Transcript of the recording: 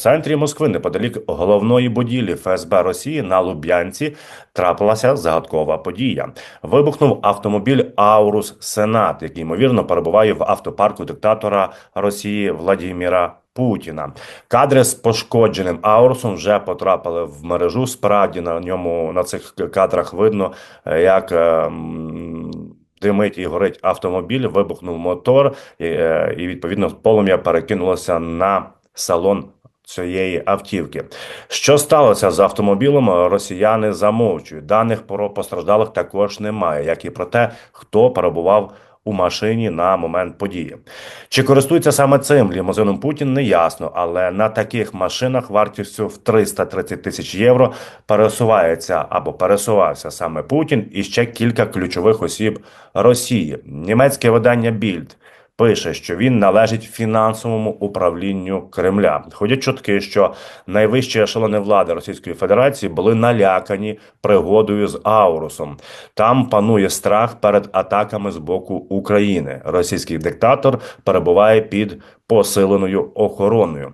центрі Москви, неподалік головної будівлі ФСБ Росії на Луб'янці, трапилася загадкова подія. Вибухнув автомобіль Аурус Сенат, який ймовірно перебуває в автопарку диктатора Росії Владіміра. Путіна кадри з пошкодженим аурусом вже потрапили в мережу. Справді на ньому на цих кадрах видно, е, як е, димить і горить автомобіль, вибухнув мотор, і, е, і відповідно полум'я перекинулося на салон. Цієї автівки, що сталося з автомобілем, росіяни замовчують. Даних про постраждалих також немає, як і про те, хто перебував у машині на момент події. Чи користується саме цим лімузином Путін, не ясно, але на таких машинах вартістю в 330 тисяч євро пересувається або пересувався саме Путін і ще кілька ключових осіб Росії. Німецьке видання Більд. Пише, що він належить фінансовому управлінню Кремля. Ходять чутки, що найвищі ешелони влади Російської Федерації були налякані пригодою з Аурусом. Там панує страх перед атаками з боку України. Російський диктатор перебуває під посиленою охороною.